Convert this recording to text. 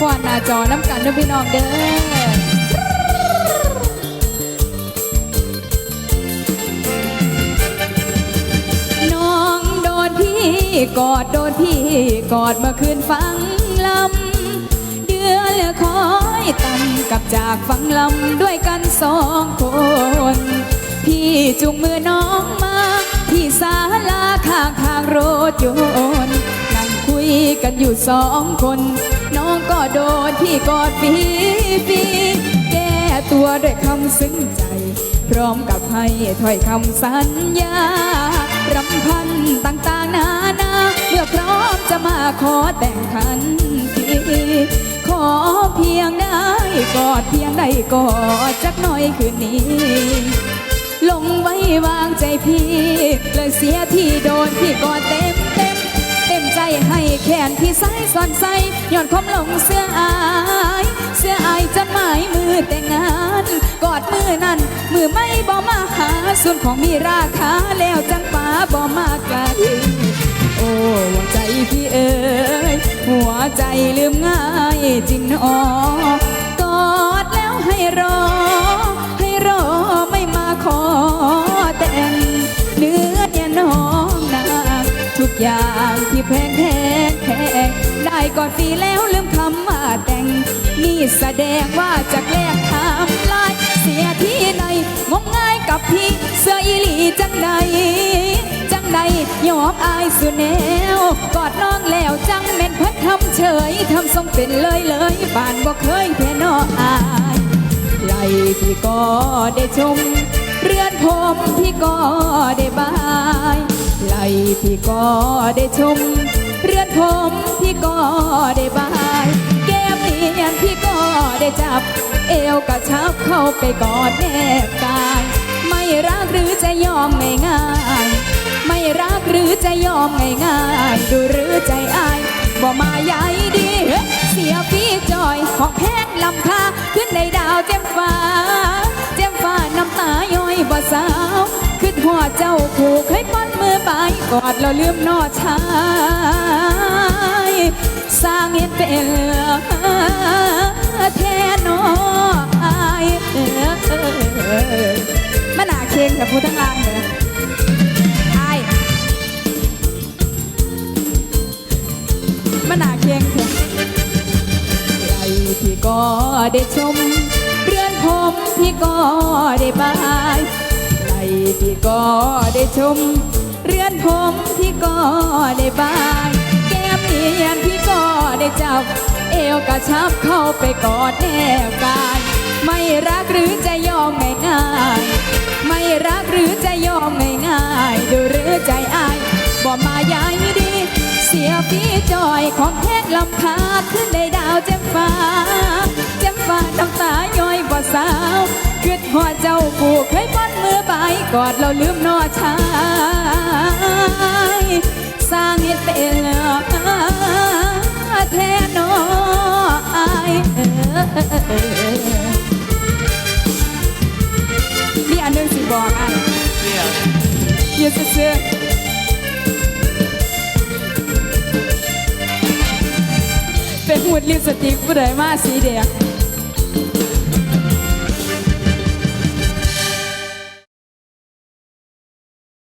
จอน้ำกันนะพี่น้องเด้อน้องโดนพี่กอดโดนพี่กอดเมื่อคืนฟังลำเดือนละคอยตำกับจากฟังลำด้วยกันสองคน พี่จุงมือน้องมา ที่ศาลาข้างทางรถยนต์นั่งคุยกันอยู่สองคน น้องก็โดนพี่กอดฟีฟีแก้ตัวด้วยคำซึ้งใจ พร้อมกับให้ถ้อยคำสัญญารำพันต่างๆนานาเมื่อพร้อมจะมาขอแต่งทันทีขอเพียงได้กอดเพียงได้กอดจักหน่อยคืนนี้ลงไว้วางใจพี่ เลยเสียที่โดนพี่กอดเต็ม ให้แขนพี่ใส่ซ่อนใส่ย้อนความหลงเสื้ออาย เสื้ออายจนหมายมือแต่งงาน กอดมือนั้น มือไม่บ่มาหา ส่วนของมีราคาแล้วจังฟ้าบ่มาไกลโอ้หัวใจพี่เอ๋ยหัวใจลืมง่ายจริงหนอกอดแล้วให้รอ แพงแพงแพงได้กอดฟรีแล้วลืมคำมาแต่ง นี่แสดงว่าจากแลกทำลาย เสียที่ไหนงมง่ายกับพี่เสื้ออีหลีจังใดจังใดยอมอายสุดแนวกอดน้องแล้วจังแม่นเพิ่นทำเฉยทำทรงเป็นเลยเลยบ้านบ่เคยแพ้นออายไหลพี่ก็ได้ชม เรือนผมพี่ก็ได้บาย ไหลพี่ก็ได้ชม เรือนผมพี่ก็ได้บายแก้มเนียนพี่ก็ได้จับ เอวกระชับเข้าไปกอดแนบกายไม่รักหรือจะยอมง่ายๆไม่รักหรือจะยอมง่ายๆดูหรือใจอายบ่มาใหญ่ดี เสียพี่จอยของแพงลำคาขึ้นในดาวเจ็มฟ้า เจ็มฟ้าน้ำตาย้อยบ่สาว ขึ้นหัวเจ้าผูก กอดเราลืมนอชายสร้างเห็นเป็นแทนนออายเออเออเออมันหนาเคียงกับผู้ทั้งลางเลยอายมันหนาเคียงเถอะใหญ่พี่ก็ได้ชม เรือนผมพี่ก็ได้บายไหลพี่ก็ได้ชม เรือนผมพี่ก็ได้บาย แก้มเนียนพี่ก็ได้จับ เอวกระชับเข้าไปกอดแนบกายไม่รักหรือจะยอมง่ายๆไม่รักหรือจะยอมง่ายๆดูหรือใจอายบ่มาย้ายดี เสียพี่จอยของแพงลำคาขึ้นในดาวแจ่มฟ้าแจ่มฟ้าน้ำตาย้อยบ่สาวคิดหัวเจ้าผูกเคยป้อนมือไปกอดเราลืมนอชาย สร้างเห็ดเป็นแทนนออายเอมีอันนึงสิบอกอันเยยืนเสื้อเป็นหูดลิปสติกผู้ใดมาสีแดง